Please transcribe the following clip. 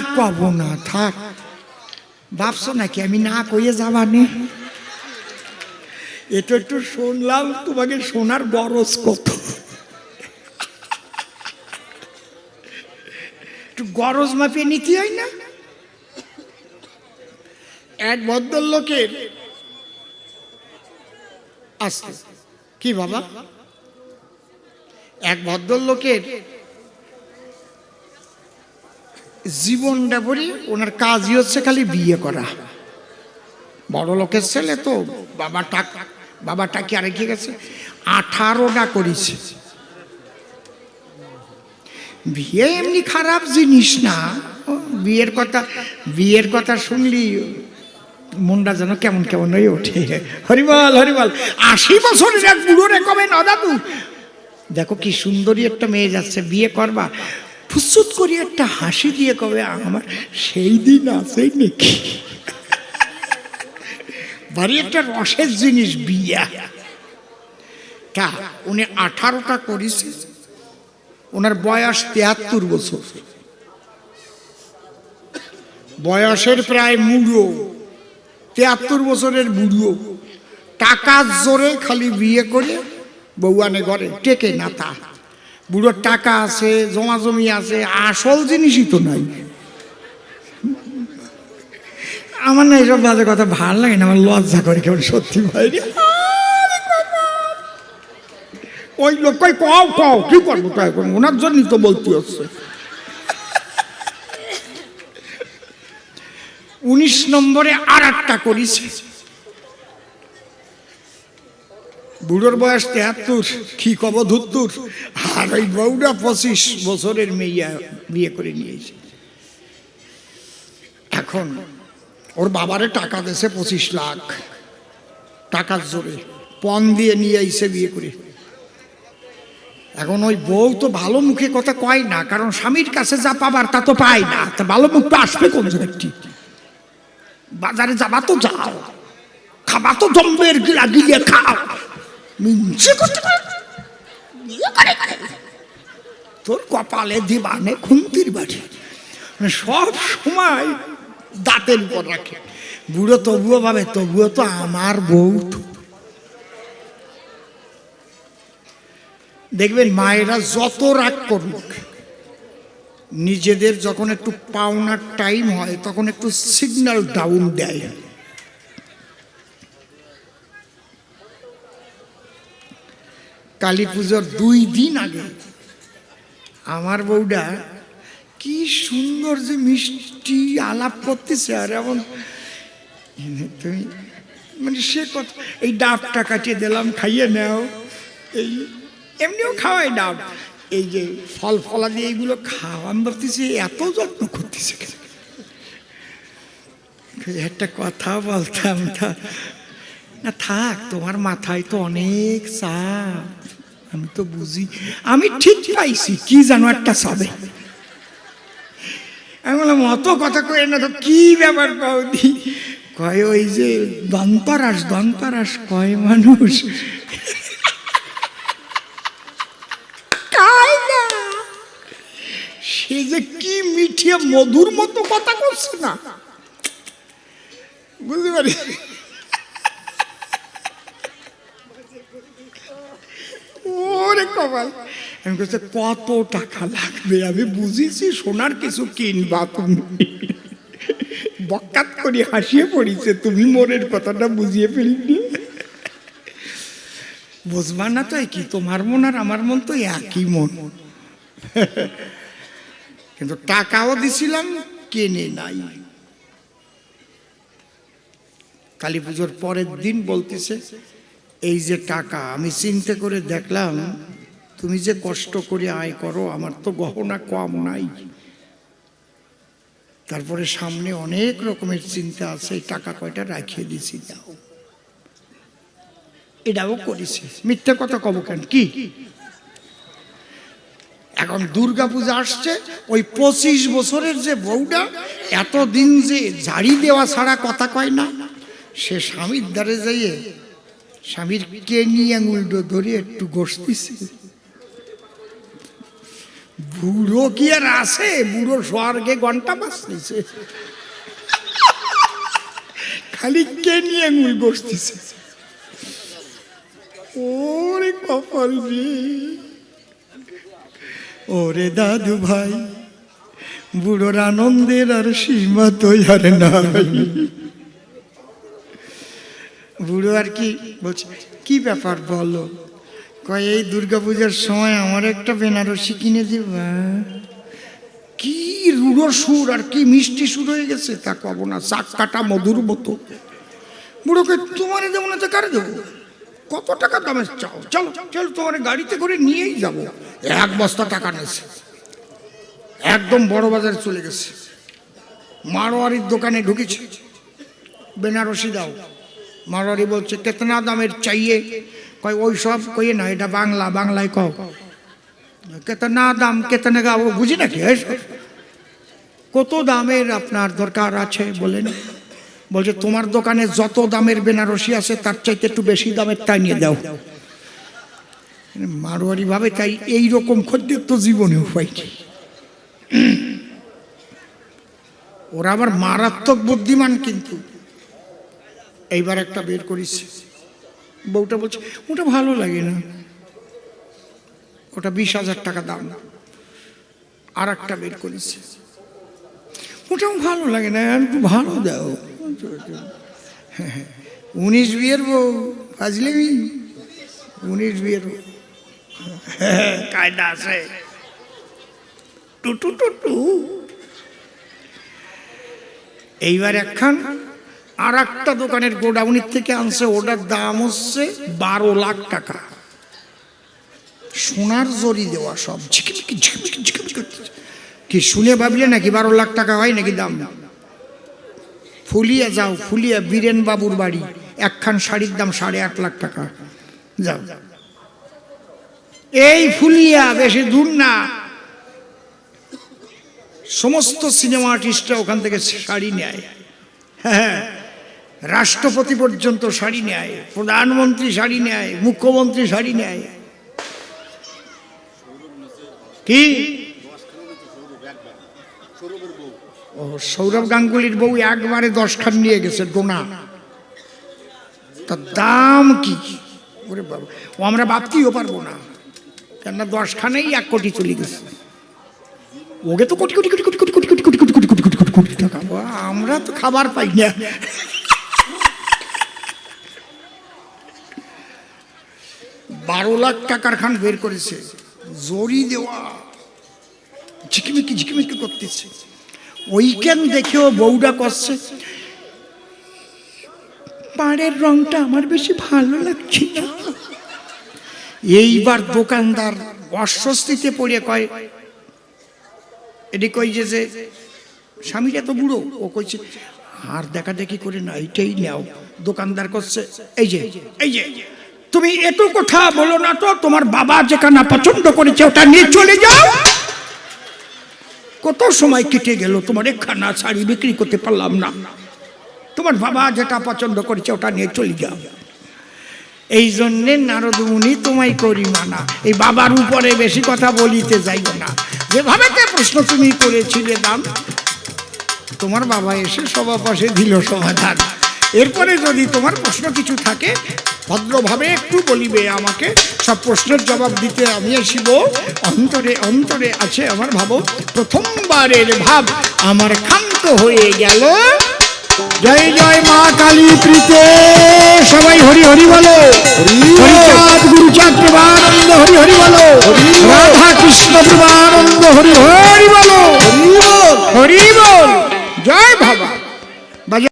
কব না, থাক। ভাবছ নাকি আমি না কইয়ে যাবানি? এটা একটু শুনলাম, তোমাকে শোনার গরজ কত? একটু গরজ মাপিয়ে নিতে হয় না? এক ভদ্রলোকের আসতে। কি বাবা? এক ভদ্রলোকের জীবনটা পরি ওনার কাজই হচ্ছে খালি বিয়ে করা। বড় লোকের ছেলে তো, বাবা টাকা, বাবা টাকি আর রেখে গেছে, আঠারোটা করেছে। বিয়ে এমনি খারাপ জিনিস না। বিয়ের কথা বিয়ের কথা শুনলি, মনটা যেন কেমন কেমন হয়ে ওঠে। হরিবল হরিবল আশি বছরের এক বুড়ো রে কবে না দাদু? দেখো কি সুন্দরী একটা মেয়ে যাচ্ছে, বিয়ে করবা। ফুসুত করি একটা হাসি দিয়ে কবে, আমার সেই দিন আছে নাকি? বাড়ি একটা রসের জিনিস, বিয়া। তা, উনি আঠারোটা করেছে। ওনার বয়স তেহাত্তর বছর। বয়সের প্রায় মুড়ো। তেহাত্তর বছরের বুড়ো টাকার জোরে খালি বিয়ে করে বউয়ানে ঘরে টেকে না তা। বুড়োর টাকা আছে, জমা জমি আছে, আসল জিনিসই তো নাই। আমার না এইসব বাজে কথা ভালো লাগে না, আমার লজ্জা করে কেমন সত্যি ভাই ওই লোক কই কও কও, কি করব তো এখন ওনার জন্যই তো বলতে হচ্ছে। উনিশ নম্বরে আর একটা করিছে। বুড়োর বয়স তেহাত্তর, কি কব ধুত্তুর আর ওই বউটা পঁচিশ বছরের মেয়ে বিয়ে করে নিয়েছে। এখন ওর বাবারে টাকা দেছে পঁচিশ লাখ। টাকার জোরে পণ দিয়ে নিয়ে আইসে বিয়ে করে। এখন ওই বউ তো ভালো মুখে কথা কয় না, কারণ স্বামীর কাছে যা পাবার তা তো পায় না। তা ভালো মুখ তো আসবে কোন জায়গাটি বাজারে যাবা তো যাও, খাবা তো জম্বের গিলা গিলে খাও। মিঞ্চে। তোর কপালে দিবানে খুন্তির বাড়ি। সব সময় দাঁতের উপর রাখে। বুড়ো তবুও ভাবে, তবুও তো আমার বউ দেখবেন মায়েরা যত রাগ করুক, নিজেদের যখন একটু পাওনার টাইম হয়, তখন একটু সিগন্যাল ডাউন দেয়। কালী পুজোর দুই দিন আগে, আমার বউটা কি সুন্দর যে মিষ্টি আলাপ করতেছে, আর এমন তুমি মানে সে কথা এই ডাবটা কাটিয়ে দিলাম, খাইয়ে নাও, এই, এমনিও খাওয়াই ডাব, এই যে ফল ফলা দিয়ে এইগুলো খাওয়ান ধরতেছে, এত যত্ন করতেছে? একটা কথা বলতাম তা না থাক তোমার মাথায় তো অনেক চাপ। আমি তো বুঝি আমি ঠিক পাইছি কি জানো একটা চাবে আমি বললাম অত কথা কয়ে না তো কি ব্যাপার কৌদি কয় ওই যে দন্তরাস দন্তরাস কয় মানুষ। সে যে কি মিঠিয়ে মধুর মতো কথা করছে না। বুঝতে পারি? ওরে কপাল। আমি বলছি, কত টাকা লাগবে? আমি বুঝেছি সোনার কিছু কিনবা তুমি। বকাত করে হাসিয়ে পড়িছে, তুমি মনের কথাটা বুঝিয়ে ফেলনি? বুঝবা না তো কি তোমার মন আর আমার মন তো একই মন। কিন্তু টাকাও দিছিলাম, কেনে নাই। কালী পুজোর পরের দিন বলতেছে এই যে টাকা আমি চিন্তা করে দেখলাম, তুমি যে কষ্ট করে আয় করো, আমার তো গহনা কম নাই। তারপরে সামনে অনেক রকমের চিন্তা আছে টাকা কয়টা রাখিয়ে দিছি, দাও। এটাও করেছে। মিথ্যে কথা কব কেন? কি? এখন দুর্গা পূজা আসছে, ওই পঁচিশ বছরের যে বউটা, এতদিন যে ঝাড়ি দেওয়া ছাড়া কথা কয় না, সে স্বামীর দ্বারে যাইয়ে স্বামীর কে নিয়ে আঙুলটো ধরে একটু গোসতিছে বুড়ো কি আর আছে? বুড়ো স্বর্গে ঘণ্টা বাজতেছে। খালি কে নিয়ে আঙুল বসতেছে ওরে কপাল ওরে দাদু ভাই, বুড়োর আনন্দের আর সীমা তো আর নাই। বুড়ো আর কি বলছে, কি ব্যাপার বলো? কয়, এই দুর্গাপূজার সময় আমার একটা বেনারসি কিনে দিবা কি রুড়ো সুর আর কি মিষ্টি সুর হয়ে গেছে তা কব না চাক কাটা মধুর মতো। বুড়োকে তোমার দেবো না তো কারে দেবো? কত টাকা দামের চাও? চলো চলো তোমার গাড়িতে করে নিয়েই যাব। এক বস্তা টাকা নিয়েছে। একদম বড় বাজারে চলে গেছে। মারোয়ারির দোকানে ঢুকেছে। বেনারসি দাও। মারোয়ারি বলছে, কেতনা দামের চাইয়ে? কয়, ওই সব কইয়ে না, এটা বাংলা, বাংলায় কও। কেতনা দাম, কেতনে গাবো বুঝি নাকি? কত দামের আপনার দরকার আছে? বলেন বলছে, তোমার দোকানে যত দামের বেনারসি আছে, তার চাইতে একটু বেশি দামের তাই নিয়ে দাও মারোয়ারি ভাবে তাই এই রকম তো জীবনে পাইনি ওরা আবার মারাত্মক বুদ্ধিমান কিন্তু। এইবার একটা বের করিস বউটা বলছে, ওটা ভালো লাগে না। ওটা বিশ হাজার টাকা দাম। আর একটা বের করিস ওটাও ভালো লাগে না আর ভালো দাও। উনিশ বিয়ের বউ বুঝলি উনিশ বিয়ের বউ। কায়দা আছে। টুটু। এইবার একখান আর একটা দোকানের গোডাউনের থেকে আনছে, ওটার দাম হচ্ছে বারো লাখ টাকা। সোনার জরি দেওয়া সব। কি শুনে ভাবলে নাকি বারো লাখ টাকা হয় নাকি দাম? ফুলিয়া যাও, ফুলিয়া বীরেন বাবুর বাড়ি। একখান শাড়ির দাম সাড়ে আট লাখ টাকা। যাও। এই ফুলিয়া, বেশি দূর না। সমস্ত সিনেমা আর্টিস্টরা ওখান থেকে শাড়ি নেয়। হ্যাঁ। রাষ্ট্রপতি পর্যন্ত শাড়ি নেয় প্রধানমন্ত্রী শাড়ি নেয় মুখ্যমন্ত্রী শাড়ি নেয় কি ও সৌরভ গাঙ্গুলির বউ একবারে দশখান নিয়ে গেছে ডোনা তার দাম কি ওরে বাবা ও আমরা ভাবতেও পারব না কেননা দশখানেই এক কোটি চলে গেছে ওকে তো কোটি কোটি কোটি কোটি কোটি কোটি কোটি কোটি কোটি কোটি কোটি কোটি কোটি টাকা আমরা তো খাবার পাই না বারো লাখ টাকার খান বের করেছে। জরি দেওয়া। ঝিকিমিকি ঝিকিমিকি করতেছে। ওইখান দেখেও বউটা করছে। পাড়ের রংটা আমার বেশি ভালো লাগছে না। এইবার দোকানদার অস্বস্তিতে পড়ে কয়, এটি কই যে যে, স্বামীটা তো বুড়ো। ও কইছে, আর দেখা দেখি করে না, এইটাই নাও। দোকানদার করছে, এই যে এই যে। তুমি এত কথা বলো না তো, তোমার বাবা যেখানে পছন্দ করেছে, ওটা নিয়ে চলে যাও। কত সময় কেটে গেল, তোমার একখানা শাড়ি বিক্রি করতে পারলাম না। তোমার বাবা যেটা পছন্দ করেছে, ওটা নিয়ে চলে যাও। এই জন্যে নারদ মুনি তোমায় করি মানা, এই বাবার উপরে বেশি কথা বলিতে যাইব না। যেভাবে কে প্রশ্ন তুমি করেছিলে দাম, তোমার বাবা এসে সবার পাশে দিল সমাধান। এরপরে যদি তোমার প্রশ্ন কিছু থাকে ভদ্রভাবে একটু বলিবে আমাকে। সব প্রশ্নের জবাব দিতে আমি আসিব। অন্তরে অন্তরে আছে আমার ভাব। প্রথমবারের ভাব আমার ক্ষান্ত হয়ে গেল। জয় জয় মা কালী প্রীতে। সবাই হরি হরি বলো। গুরু গুরুচাঁদ প্রভানন্দ হরি হরি বলো। রাধা কৃষ্ণ প্রভানন্দ হরি হরি বলো। হরি বল। জয় বাবা।